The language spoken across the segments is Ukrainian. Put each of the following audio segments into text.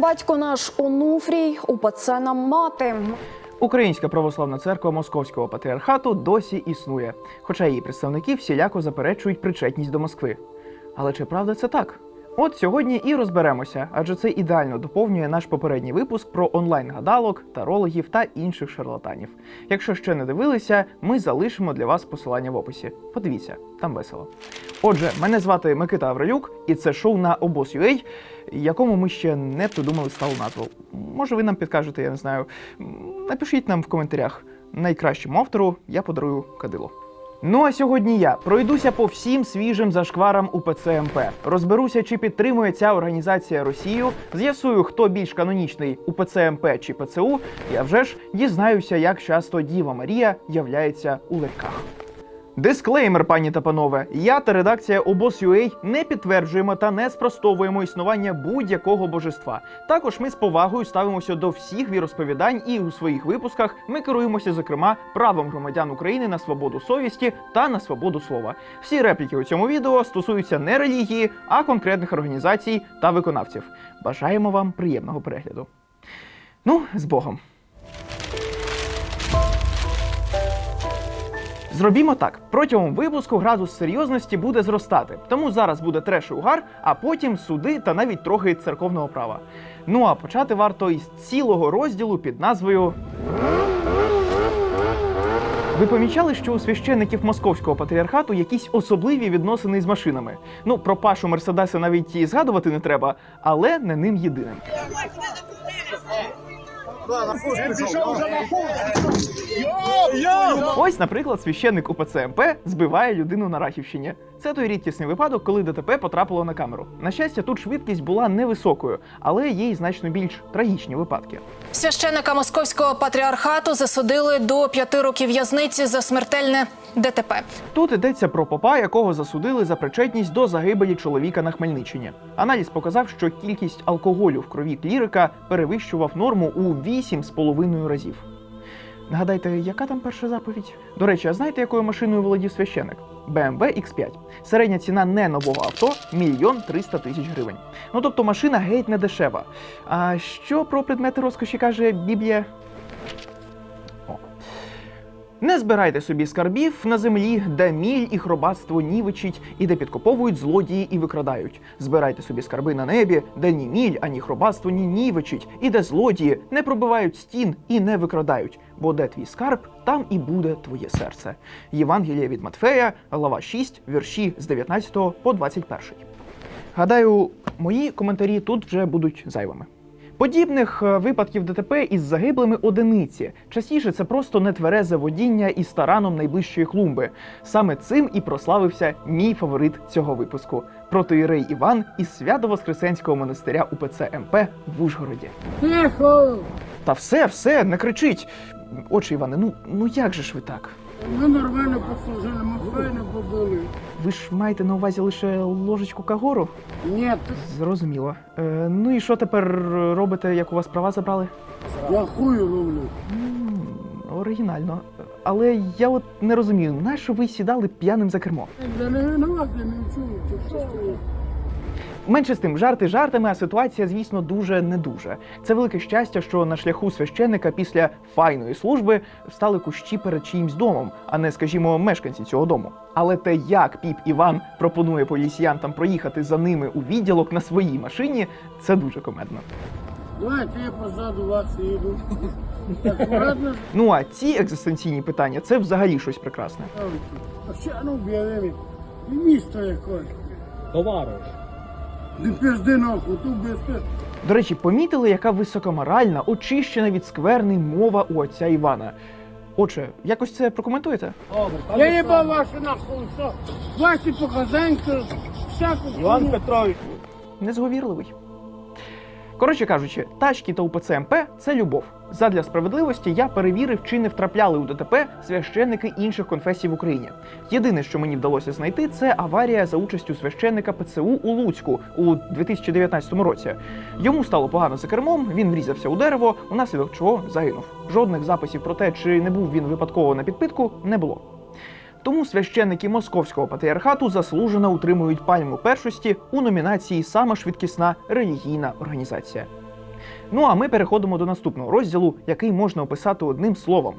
Батько наш Онуфрій, у нам мати. Українська православна церква Московського патріархату досі існує, хоча її представники всіляко заперечують причетність до Москви. Але чи правда це так? От сьогодні і розберемося, адже це ідеально доповнює наш попередній випуск про онлайн-гадалок, тарологів та інших шарлатанів. Якщо ще не дивилися, ми залишимо для вас посилання в описі. Подивіться, там весело. Отже, мене звати Микита Авралюк, і це шоу на обоз.ua, якому ми ще не придумали сталу назву. Може, ви нам підкажете, я не знаю. Напишіть нам в коментарях. Найкращому автору я подарую кадило. Ну а сьогодні я пройдуся по всім свіжим зашкварам УПЦ МП. Розберуся, чи підтримує ця організація Росію. З'ясую, хто більш канонічний УПЦ МП чи ПЦУ. Я вже ж дізнаюся, як часто Діва Марія являється у ларьках. Дисклеймер, пані та панове. Я та редакція обоз.ua не підтверджуємо та не спростовуємо існування будь-якого божества. Також ми з повагою ставимося до всіх віросповідань, і у своїх випусках ми керуємося, зокрема, правом громадян України на свободу совісті та на свободу слова. Всі репліки у цьому відео стосуються не релігії, а конкретних організацій та виконавців. Бажаємо вам приємного перегляду. Ну, з Богом. Зробімо так: протягом випуску градус серйозності буде зростати. Тому зараз буде треш і угар, а потім суди та навіть трохи церковного права. Ну а почати варто із цілого розділу під назвою. Ви помічали, що у священиків московського патріархату якісь особливі відносини з машинами. Ну, про пашу Мерседеса навіть і згадувати не треба, але не ним єдиним. Ось, наприклад, священник УПЦ МП збиває людину на Рахівщині. Це той рідкісний випадок, коли ДТП потрапило на камеру. На щастя, тут швидкість була невисокою, але є й значно більш трагічні випадки. Священика московського патріархату засудили до п'яти років в'язниці за смертельне ДТП. Тут йдеться про попа, якого засудили за причетність до загибелі чоловіка на Хмельниччині. Аналіз показав, що кількість алкоголю в крові клірика перевищував норму у 8,5 разів. Нагадайте, яка там перша заповідь? До речі, а знаєте, якою машиною володів священик? BMW X5. Середня ціна не нового авто мільйон триста тисяч гривень. Ну тобто машина геть не дешева. А що про предмети розкоші каже Біблія? Не збирайте собі скарбів на землі, де міль і хробатство нівечить, і де підкоповують злодії і викрадають. Збирайте собі скарби на небі, де ні міль, ані хробатство ні нівечить, і де злодії не пробивають стін і не викрадають. Бо де твій скарб, там і буде твоє серце. Євангеліє від Матфея, глава 6, вірші з 19 по 21. Гадаю, мої коментарі тут вже будуть зайвими. Подібних е, випадків ДТП із загиблими одиниці. Частіше це просто нетверезе водіння із тараном найближчої клумби. Саме цим і прославився мій фаворит цього випуску протоїрей Іван із Свято-Воскресенського монастиря УПЦ МП в Ужгороді. Тихо! Та все, все, не кричіть. Отче Іване, ну ну як же ж ви так? Ми нормально послужили, ми файно побули. Ви ж маєте на увазі лише ложечку кагору? Ні, Зрозуміло. Е, ну і що тепер робите, як у вас права забрали? я хую ловлю. М, Оригінально. Але я от не розумію, нащо ви сідали п'яним за кермо? Я не винуват, я не чую. ти що? Менше з тим, жарти жартами, а ситуація, звісно, дуже не дуже. Це велике щастя, що на шляху священника після файної служби стали кущі перед чиїмсь домом, а не, скажімо, мешканці цього дому. Але те, як піп Іван пропонує поліціянтам проїхати за ними у відділок на своїй машині, це дуже комедно. Давайте я позаду вас їду. Аккуратно. Ну а ці екзистенційні питання це взагалі щось прекрасне. А ще ну об'явили. Місто якось. Товариш. Не пізди нахуй, тут без До речі, помітили, яка високоморальна, очищена від скверни мова у отця Івана. Отже, якось це прокоментуєте? Я їбав вашу нахуй, що Ваші показанки, всяку. Іван. Петрович. Незговірливий. Коротше кажучи, тачки та УПЦ МП – це любов. Задля справедливості я перевірив, чи не втрапляли у ДТП священники інших конфесій в Україні. Єдине, що мені вдалося знайти, це аварія за участю священника ПЦУ у Луцьку у 2019 році. Йому стало погано за кермом, він врізався у дерево, унаслідок чого загинув. Жодних записів про те, чи не був він випадково на підпитку, не було. Тому священники московського патріархату заслужено утримують пальму першості у номінації Сама швидкісна релігійна організація. Ну а ми переходимо до наступного розділу, який можна описати одним словом.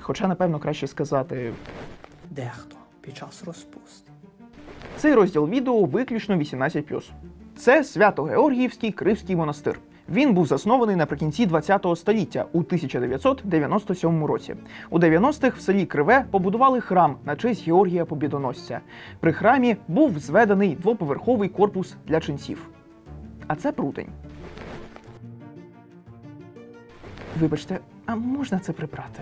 Хоча, напевно, краще сказати Дехто під час розпусти. Цей розділ відео виключно 18+. Це Свято-Георгіївський Кривський монастир. Він був заснований наприкінці ХХ століття у 1997 році. У 90-х в селі Криве побудували храм на честь Георгія Побідоносця. При храмі був зведений двоповерховий корпус для ченців. А це прутень. Вибачте, а можна це прибрати?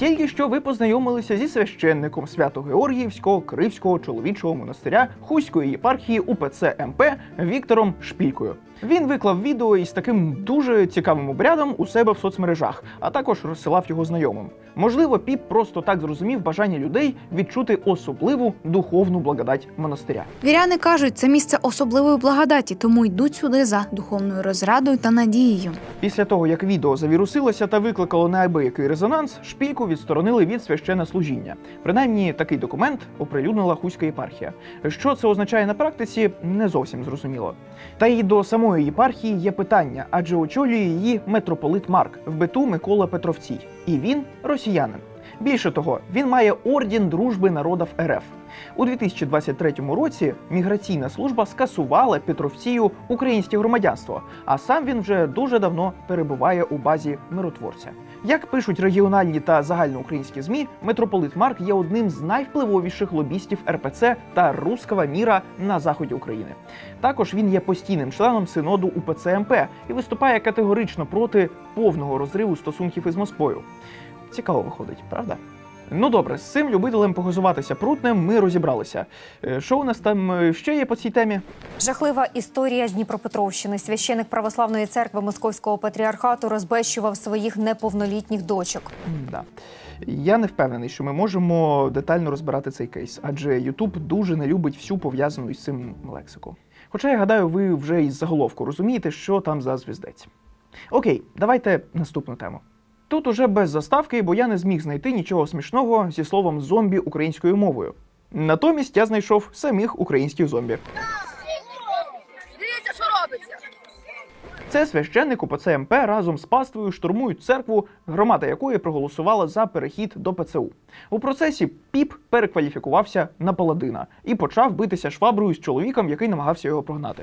Тільки що ви познайомилися зі священником Свято-Георгіївського Кривського чоловічого монастиря Хуської єпархії УПЦ МП Віктором Шпількою. Він виклав відео із таким дуже цікавим обрядом у себе в соцмережах, а також розсилав його знайомим. Можливо, піп просто так зрозумів бажання людей відчути особливу духовну благодать монастиря. Віряни кажуть, це місце особливої благодаті, тому йдуть сюди за духовною розрадою та надією. Після того, як відео завірусилося та викликало неабиякий резонанс, шпільку відсторонили від священнослужіння. Принаймні, такий документ оприлюднила Хуська єпархія. Що це означає на практиці, не зовсім зрозуміло. Та й до самої єпархії є питання, адже очолює її митрополит Марк в биту Микола Петровцій, і він росіянин. Більше того, він має орден дружби народів РФ. У 2023 році міграційна служба скасувала Петровцію українське громадянство, а сам він вже дуже давно перебуває у базі миротворця. Як пишуть регіональні та загальноукраїнські змі, митрополит Марк є одним з найвпливовіших лобістів РПЦ та руского міра на заході України. Також він є постійним членом синоду УПЦ МП і виступає категорично проти повного розриву стосунків із Москвою. Цікаво виходить, правда? Ну добре, з цим любителем погазуватися прутнем ми розібралися. Е, Що у нас там е, ще є по цій темі? Жахлива історія з Дніпропетровщини. Священик православної церкви Московського патріархату розбещував своїх неповнолітніх дочок. Да. Я не впевнений, що ми можемо детально розбирати цей кейс, адже YouTube дуже не любить всю пов'язану із цим лексику. Хоча я гадаю, ви вже із заголовку розумієте, що там за звіздець. Окей, давайте наступну тему. Тут уже без заставки, бо я не зміг знайти нічого смішного зі словом зомбі українською мовою. Натомість я знайшов самих українських зомбі. Дивіться, що робиться. Це священник УПЦ МП разом з паствою штурмують церкву, громада якої проголосувала за перехід до ПЦУ. У процесі піп перекваліфікувався на паладина і почав битися шваброю з чоловіком, який намагався його прогнати.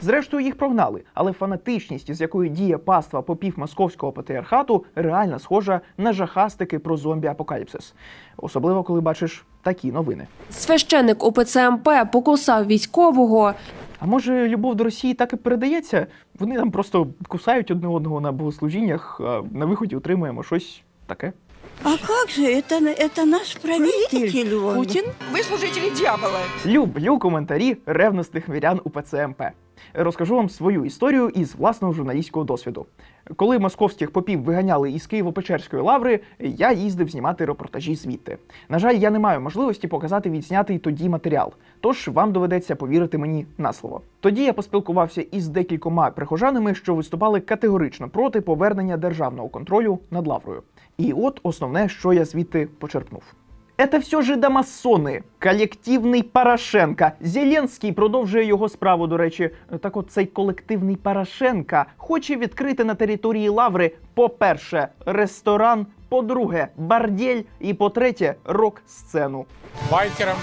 Зрештою, їх прогнали, але фанатичність, з якою діє паства попів московського патріархату, реально схожа на жахастики про зомбі-апокаліпсис. Особливо, коли бачиш такі новини. Священник УПЦ МП покусав військового. А може, любов до Росії так і передається? Вони там просто кусають одне одного на богослужіннях, а на виході отримуємо щось таке. А как же это, это наш правитель? он. Путін? Ви служителі дьявола. Люблю коментарі ревностих вірян у ПЦМП. Розкажу вам свою історію із власного журналістського досвіду. Коли московських попів виганяли із Києво-Печерської лаври, я їздив знімати репортажі звідти. На жаль, я не маю можливості показати відзнятий тоді матеріал, тож вам доведеться повірити мені на слово. Тоді я поспілкувався із декількома прихожанами, що виступали категорично проти повернення державного контролю над лаврою. І от основне, що я звідти почерпнув. Это все жидомасони, колективний Порошенка. Зеленський продовжує його справу. До речі, так от цей колективний Порошенка хоче відкрити на території Лаври, по-перше, ресторан, по-друге, бордель і по-третє, рок-сцену. Байкерам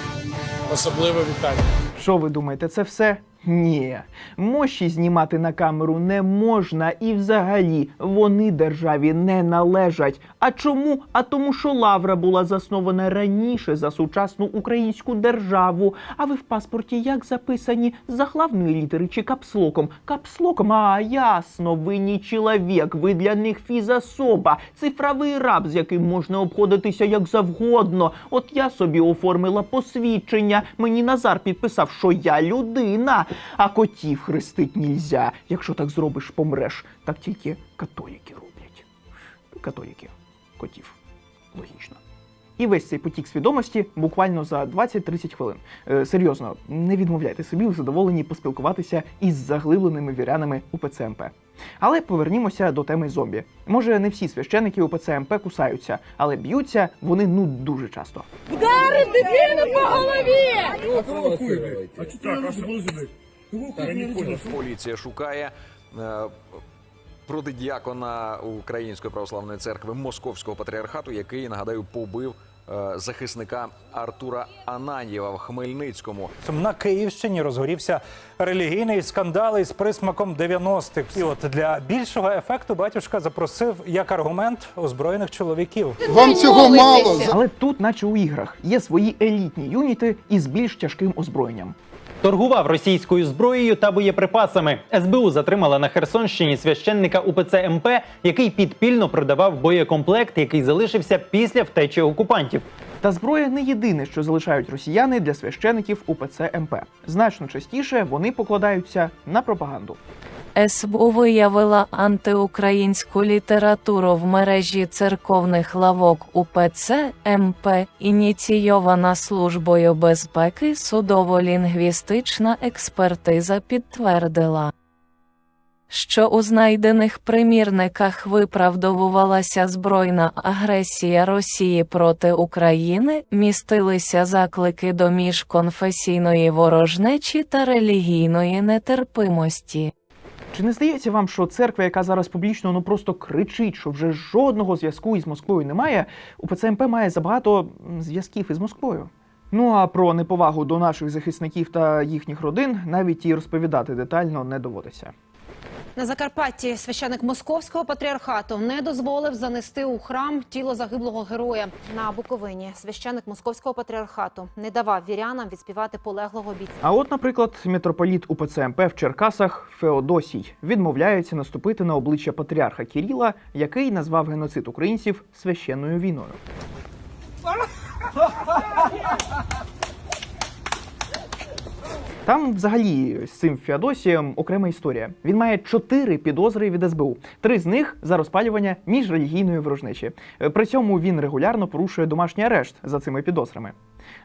особливе вітання. Що ви думаєте, це все? Ні, мощі знімати на камеру не можна і взагалі вони державі не належать. А чому? А тому, що Лавра була заснована раніше за сучасну українську державу. А ви в паспорті як записані? За главної літери чи капслоком? Капслоком, а ясно, ви не чоловік, ви для них фізособа, цифровий раб, з яким можна обходитися як завгодно. От я собі оформила посвідчення. Мені Назар підписав, що я людина. А котів хрестить нельзя. Якщо так зробиш, помреш. Так тільки католіки роблять. Католіки, котів. Логічно. І весь цей потік свідомості буквально за 20-30 хвилин. Е, серйозно, не відмовляйте собі у задоволенні поспілкуватися із заглибленими вірянами УПЦ МП. Але повернімося до теми зомбі. Може, не всі священики УПЦ МП кусаються, але б'ються вони ну дуже часто. Поліція шукає е, протидіакона Української православної церкви Московського патріархату, який нагадаю побив е, захисника Артура Ананєва в Хмельницькому. На Київщині розгорівся релігійний скандал із присмаком 90-х. І от для більшого ефекту батюшка запросив як аргумент озброєних чоловіків. Вам цього мало. Але тут, наче у іграх, є свої елітні юніти із більш тяжким озброєнням. Торгував російською зброєю та боєприпасами. СБУ затримала на Херсонщині священника УПЦ МП, який підпільно продавав боєкомплект, який залишився після втечі окупантів. Та зброя не єдине, що залишають росіяни для священиків УПЦ МП. Значно частіше вони покладаються на пропаганду. СБУ виявила антиукраїнську літературу в мережі церковних лавок УПЦ МП, ініційована службою безпеки. Судово-лінгвістична експертиза підтвердила. Що у знайдених примірниках виправдовувалася збройна агресія Росії проти України, містилися заклики до міжконфесійної ворожнечі та релігійної нетерпимості. Чи не здається вам, що церква, яка зараз публічно ну просто кричить, що вже жодного зв'язку із Москвою немає, у ПЦМП має забагато зв'язків із Москвою? Ну а про неповагу до наших захисників та їхніх родин навіть і розповідати детально не доводиться. На Закарпатті священик московського патріархату не дозволив занести у храм тіло загиблого героя. На Буковині священик московського патріархату не давав вірянам відспівати полеглого бійця. А от, наприклад, митрополіт УПЦ МП в Черкасах Феодосій відмовляється наступити на обличчя патріарха Кіріла, який назвав геноцид українців священною війною. Там, взагалі, з цим Феодосієм окрема історія. Він має чотири підозри від СБУ. Три з них за розпалювання міжрелігійної ворожнечі. Е, При цьому він регулярно порушує домашній арешт за цими підозрами.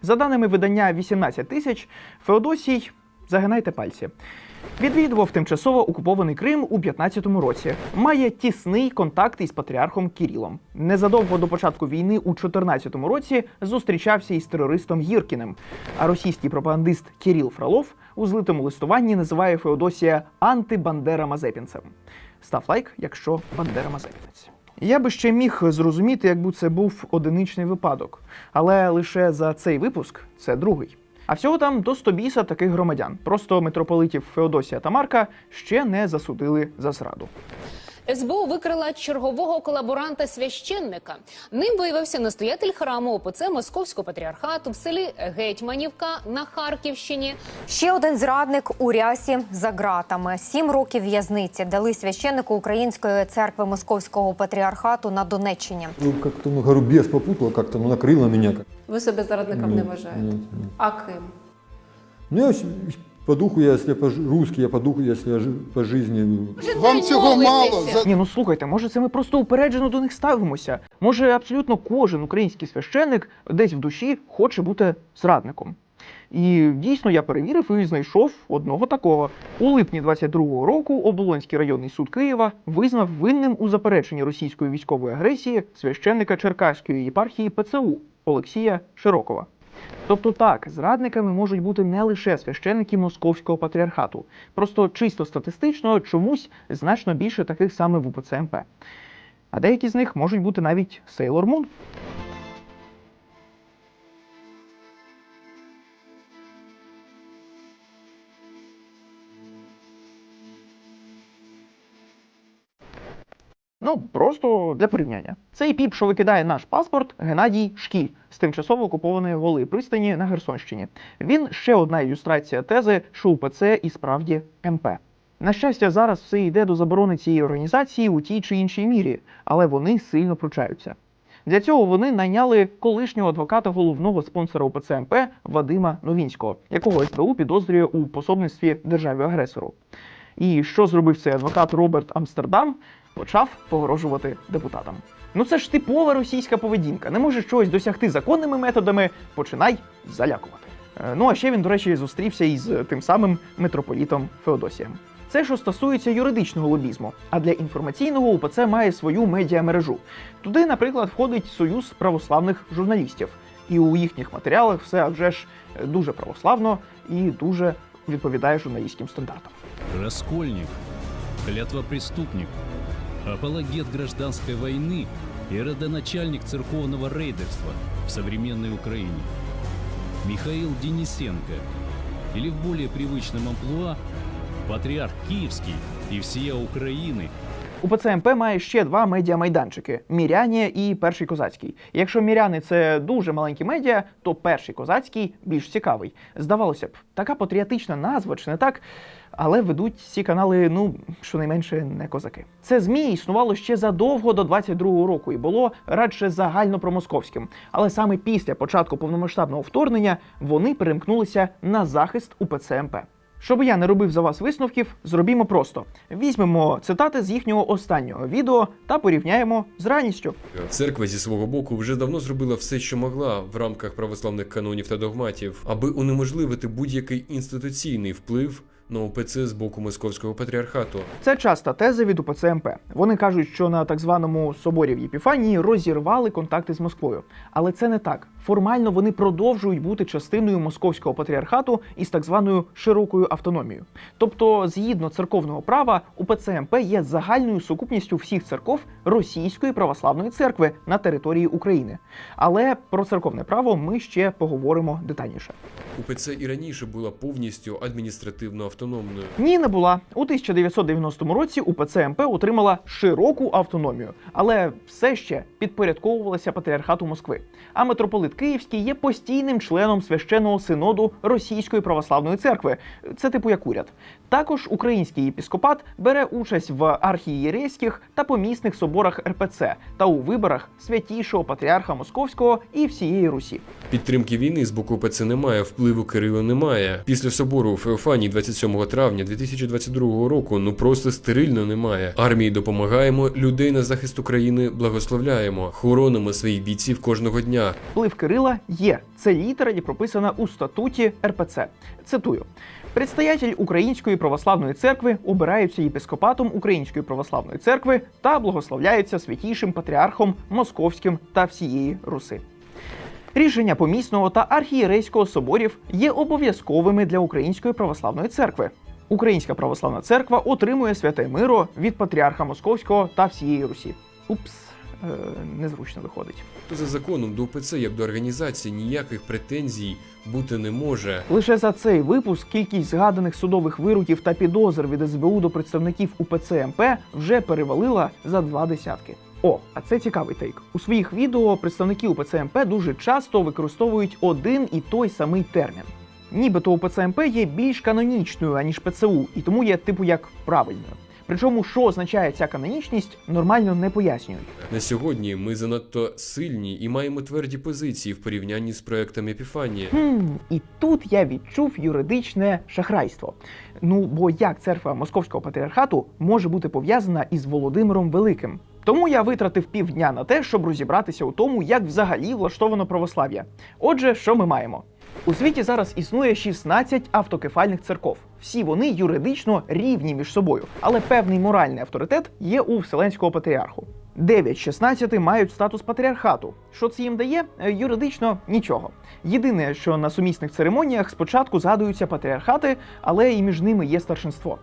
За даними видання 18 тисяч, Феодосій загинайте пальці. Відвідував тимчасово окупований Крим у 15-му році. Має тісний контакт із патріархом Кірілом. Незадовго до початку війни у 14-му році зустрічався із терористом Гіркіним. А російський пропагандист Кіріл Фролов у злитому листуванні називає Феодосія антибандера Мазепінцем. Став лайк, якщо Бандера Мазепінець. Я би ще міг зрозуміти, якби це був одиничний випадок, але лише за цей випуск це другий. А всього там до 100 біса таких громадян. Просто митрополитів Феодосія та Марка ще не засудили за зраду. СБУ викрила чергового колаборанта священника. Ним виявився настоятель храму ОПЦ Московського патріархату в селі Гетьманівка на Харківщині. Ще один зрадник у рясі за ґратами. Сім років в'язниці дали священнику Української церкви Московського патріархату на Донеччині. Ну, как-то, ну, голубец попутал как-то, ну, накрыло меня. как- Ви себе зрадником Нет, нет, нет. А ким? Ну, я по духу, я, если по жи- русский, я по духу, если я по жизни. Вам цього мало. За- Ні, ну слухайте, може це ми просто упереджено до них ставимося. Може, абсолютно кожен український священник десь в душі хоче бути зрадником. І дійсно я перевірив і знайшов одного такого. У липні 22-го року Оболонський районний суд Києва визнав винним у запереченні російської військової агресії священника Черкаської єпархії ПЦУ Олексія Широкова. Тобто так, зрадниками можуть бути не лише священники московського патріархату, просто чисто статистично чомусь значно більше таких саме в УПЦ МП. А деякі з них можуть бути навіть Сейлор Мун. Ну, просто для порівняння. Цей піп, що викидає наш паспорт, Геннадій Шкіль з тимчасово окупованої голи пристані на Херсонщині. Він ще одна ілюстрація тези, що УПЦ і справді МП. На щастя, зараз все йде до заборони цієї організації у тій чи іншій мірі, але вони сильно пручаються. Для цього вони найняли колишнього адвоката головного спонсора УПЦ МП Вадима Новінського, якого СБУ підозрює у пособництві державі агресору. І що зробив цей адвокат Роберт Амстердам? Почав погрожувати депутатам. Ну це ж типова російська поведінка. Не можеш чогось досягти законними методами, починай залякувати. Е, Ну а ще він, до речі, зустрівся із тим самим митрополітом Феодосієм. Це що стосується юридичного лобізму, а для інформаційного УПЦ має свою медіамережу. Туди, наприклад, входить Союз православних журналістів, і у їхніх матеріалах все а вже ж е, дуже православно і дуже відповідає журналістським стандартам. Раскольник, клятвопреступник, апологет гражданской войны и родоначальник церковного рейдерства в современной Украине. Михаил Денисенко, или в более привычном амплуа, патриарх Киевский и всея Украины – УПЦ МП має ще два медіамайданчики: Міряні і Перший Козацький. Якщо Міряни це дуже маленькі медіа, то перший козацький більш цікавий. Здавалося б, така патріотична назва, чи не так? Але ведуть ці канали, ну щонайменше не козаки. Це змі існувало ще задовго до 22-го року і було радше загально промосковським. Але саме після початку повномасштабного вторгнення вони перемкнулися на захист УПЦ МП. Щоб я не робив за вас висновків, зробімо просто: візьмемо цитати з їхнього останнього відео та порівняємо з реальністю. Церква зі свого боку вже давно зробила все, що могла в рамках православних канонів та догматів, аби унеможливити будь-який інституційний вплив на ОПЦ з боку московського патріархату. Це часта теза від УПЦ МП. Вони кажуть, що на так званому соборі в Єпіфанії розірвали контакти з Москвою. Але це не так. Формально вони продовжують бути частиною московського патріархату із так званою широкою автономією. Тобто, згідно церковного права, УПЦ МП є загальною сукупністю всіх церков Російської православної церкви на території України. Але про церковне право ми ще поговоримо детальніше. УПЦ і раніше була повністю адміністративно автономною. Ні, не була. У 1990 році УПЦ МП отримала широку автономію, але все ще підпорядковувалася патріархату Москви. А митрополит Київський є постійним членом священного синоду Російської православної церкви. Це типу як уряд. Також український єпіскопат бере участь в архієрейських та помісних соборах РПЦ та у виборах святішого патріарха Московського і всієї Русі. Підтримки війни з боку ОПЦ немає, впливу Кирила немає. Після собору у Феофанії 27 травня 2022 року ну просто стерильно немає. Армії допомагаємо, людей на захист України благословляємо, хоронимо своїх бійців кожного дня. Вплив Кирила є. Це літера і прописана у статуті РПЦ. Цитую. Предстоятель Української православної церкви обираються єпископатом Української православної церкви та благословляються святійшим патріархом Московським та всієї Руси. Рішення помісного та архієрейського соборів є обов'язковими для Української православної церкви. Українська православна церква отримує святе миро від патріарха Московського та всієї Русі. Упс, незручно виходить. За законом до ОПЦ як до організації ніяких претензій бути не може. Лише за цей випуск кількість згаданих судових вироків та підозр від СБУ до представників УПЦ МП вже перевалила за два десятки. О, а це цікавий тейк. У своїх відео представники УПЦ МП дуже часто використовують один і той самий термін. Нібито УПЦ МП є більш канонічною, аніж ПЦУ, і тому є типу як правильною. Причому, що означає ця канонічність, нормально не пояснюють. На сьогодні ми занадто сильні і маємо тверді позиції в порівнянні з проектом Епіфанія. Хм, і тут я відчув юридичне шахрайство. Ну бо як церква Московського патріархату може бути пов'язана із Володимиром Великим? Тому я витратив півдня на те, щоб розібратися у тому, як взагалі влаштовано православ'я. Отже, що ми маємо? У світі зараз існує 16 автокефальних церков. Всі вони юридично рівні між собою, але певний моральний авторитет є у Вселенського патріарху. 9 з 16 мають статус патріархату. Що це їм дає? Е, Юридично нічого. Єдине, що на сумісних церемоніях спочатку згадуються патріархати, але і між ними є старшинство.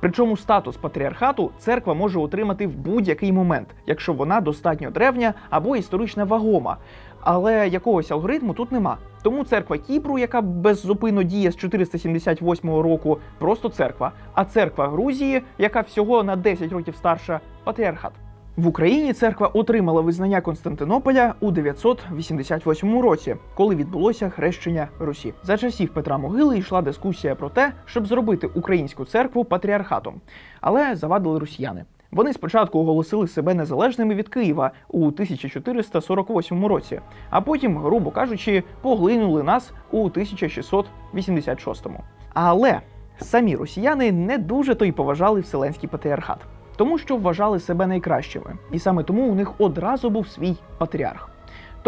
Причому статус патріархату церква може отримати в будь-який момент, якщо вона достатньо древня або історично вагома. Але якогось алгоритму тут нема. Тому церква Кіпру, яка беззупинно діє з 478 року, просто церква. А церква Грузії, яка всього на 10 років старша, патріархат. В Україні церква отримала визнання Константинополя у 988 році, коли відбулося хрещення Русі. За часів Петра Могили йшла дискусія про те, щоб зробити українську церкву патріархатом, але завадили росіяни. Вони спочатку оголосили себе незалежними від Києва у 1448 році, а потім, грубо кажучи, поглинули нас у 1686. Але Самі росіяни не дуже то й поважали Вселенський патріархат, тому що вважали себе найкращими, і саме тому у них одразу був свій патріарх.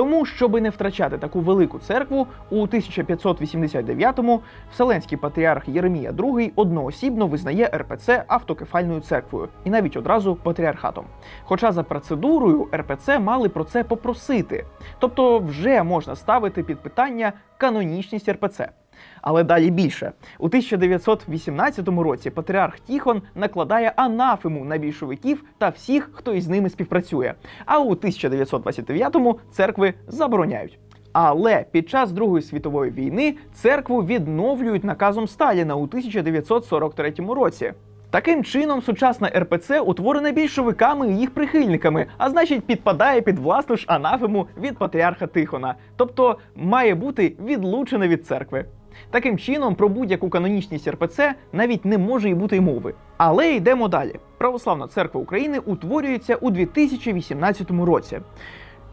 Тому, щоби не втрачати таку велику церкву, у 1589-му Вселенський патріарх Єремія II одноосібно визнає РПЦ автокефальною церквою і навіть одразу патріархатом. Хоча за процедурою РПЦ мали про це попросити, тобто вже можна ставити під питання канонічність РПЦ. Але далі більше у 1918 році патріарх Тіхон накладає анафему на більшовиків та всіх, хто із ними співпрацює. А у 1929-му церкви забороняють. Але під час Другої світової війни церкву відновлюють наказом Сталіна у 1943 році. Таким чином, сучасна РПЦ утворена більшовиками і їх прихильниками, а значить, підпадає під власну ж анафему від патріарха Тихона, тобто має бути відлучена від церкви. Таким чином, про будь-яку канонічність РПЦ навіть не може і бути й мови. Але йдемо далі. Православна церква України утворюється у 2018 році.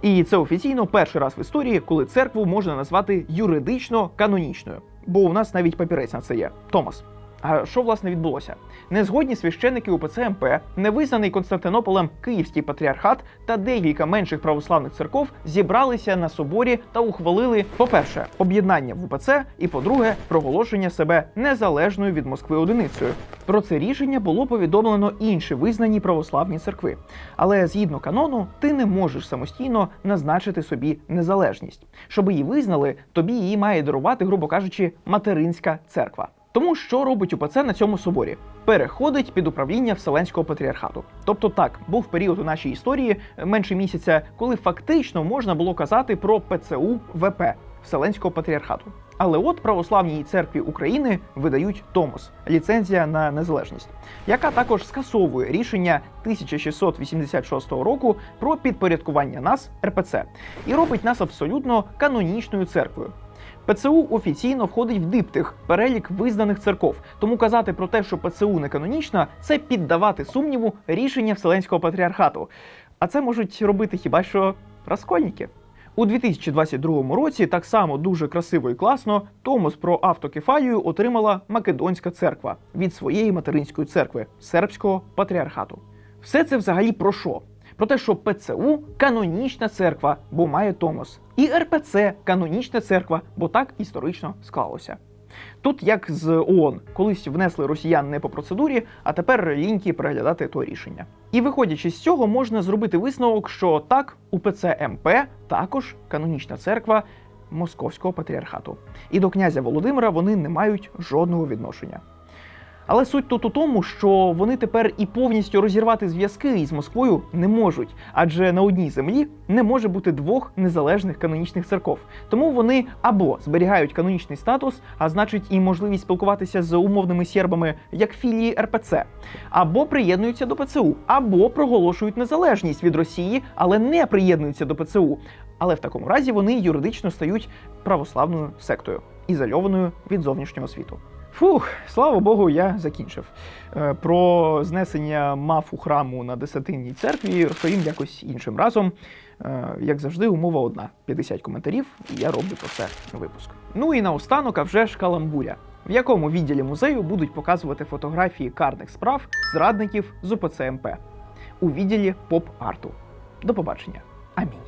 І це офіційно перший раз в історії, коли церкву можна назвати юридично канонічною. Бо у нас навіть папірець на це є. Томас. А що власне відбулося? Незгодні священники УПЦ МП, невизнаний Константинополем Київський патріархат та декілька менших православних церков зібралися на соборі та ухвалили, по-перше, об'єднання в УПЦ, і по-друге, проголошення себе незалежною від Москви одиницею. Про це рішення було повідомлено інші визнані православні церкви. Але згідно канону, ти не можеш самостійно назначити собі незалежність. Щоб її визнали, тобі її має дарувати, грубо кажучи, материнська церква. Тому що робить УПЦ на цьому соборі? Переходить під управління Вселенського патріархату. Тобто, так був період у нашій історії е, менше місяця, коли фактично можна було казати про ПЦУ ВП Вселенського патріархату. Але от православній церкві України видають Томос ліцензія на незалежність, яка також скасовує рішення 1686 року про підпорядкування нас РПЦ і робить нас абсолютно канонічною церквою. ПЦУ офіційно входить в диптих перелік визнаних церков. Тому казати про те, що ПЦУ не канонічна, це піддавати сумніву рішення Вселенського патріархату. А це можуть робити хіба що розкольники. У 2022 році так само дуже красиво і класно Томос про автокефалію отримала Македонська церква від своєї материнської церкви сербського патріархату. Все це взагалі про що? Про те, що ПЦУ канонічна церква, бо має Томос, і РПЦ канонічна церква, бо так історично склалося. Тут як з ООН, колись внесли росіян не по процедурі, а тепер ліньки переглядати то рішення. І виходячи з цього, можна зробити висновок, що так, УПЦ МП також канонічна церква Московського патріархату. І до князя Володимира вони не мають жодного відношення. Але суть тут у тому, що вони тепер і повністю розірвати зв'язки із Москвою не можуть, адже на одній землі не може бути двох незалежних канонічних церков. Тому вони або зберігають канонічний статус, а значить і можливість спілкуватися з умовними сербами як філії РПЦ, або приєднуються до ПЦУ, або проголошують незалежність від Росії, але не приєднуються до ПЦУ. Але в такому разі вони юридично стають православною сектою, ізольованою від зовнішнього світу. Фух, слава Богу, я закінчив. Е, Про знесення мафу храму на десятинній церкві розповім якось іншим разом. Е, Як завжди, умова одна: 50 коментарів, і я роблю про це випуск. Ну і наостанок, а вже ж каламбуря. В якому відділі музею будуть показувати фотографії карних справ зрадників з УПЦ МП у відділі поп-арту. До побачення. Амінь.